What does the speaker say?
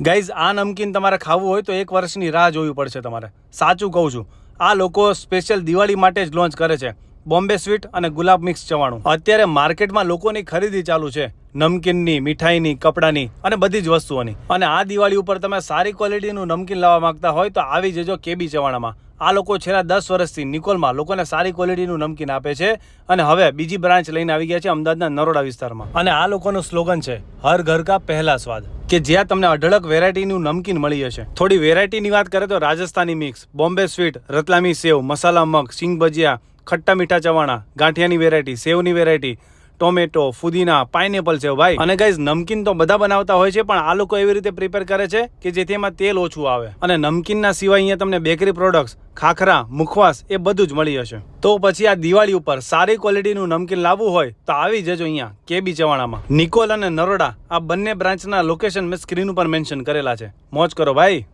Guys, આ નમકીન તમારે ખાવું હોય તો એક વર્ષની રાહ જોવી પડશે તમારે. સાચું કહું છું, આ લોકો સ્પેશિયલ દિવાળી માટે જ લોન્ચ કરે છે. બોમ્બે સ્વીટ અને ગુલાબ મિક્સ ચવાણું. અત્યારે માર્કેટમાં લોકોની ખરીદી ચાલુ છે. નમકીનની, મીઠાઈની, કપડાની અને બધી જ વસ્તુઓની. અને આ દિવાળી ઉપર તમે સારી ક્વોલિટીનું નમકીન લાવવા માંગતા હોય તો આવી જજો કેબી ચવાણામાં. આ લોકો છેલ્લા દસ વર્ષથી નિકોલમાં લોકોને સારી ક્વોલિટીનું નમકીન આપે છે અને હવે બીજી બ્રાન્ચ લઈને આવી ગયા છે અમદાવાદના નરોડા વિસ્તારમાં. અને આ લોકોનું સ્લોગન છે, હર ઘર કા પહેલા સ્વાદ. કે જ્યાં તમને અઢળક વેરાયટીનું નમકીન મળી જશે થોડી વેરાયટીની વાત કરે તો રાજસ્થાની મિક્સ બોમ્બે સ્વીટ રતલામી સેવ, મસાલા મગ, સિંગ ભજીયા, ખટ્ટા મીઠા ચવાણા, ગાંઠિયાની વેરાયટી સેવની વેરાયટી ટોમેટો, ફુદીના, પાઇનેપલ છે ભાઈ. અને ગાઈઝ નમકીન તો બધા બનાવતા હોય છે, પણ આ લોકો એવી રીતે પ્રિપેર કરે છે કે જેથી એમાં તેલ ઓછું આવે. અને નમકીનના સિવાય અહીંયા તમને બેકરી પ્રોડક્ટ્સ ખાખરા, મુખવાસ એ બધું જ મળી જશે. તો પછી આ દિવાળી ઉપર સારી ક્વોલિટીનું નમકીન લાવવું હોય, તો આવી જજો અહીંયા, કેબી ચવાણામાં. નિકોલ અને નરોડા આ બંને બ્રાન્ચના લોકેશન મેં સ્ક્રીન ઉપર મેન્શન કરેલા છે. મોજ કરો ભાઈ.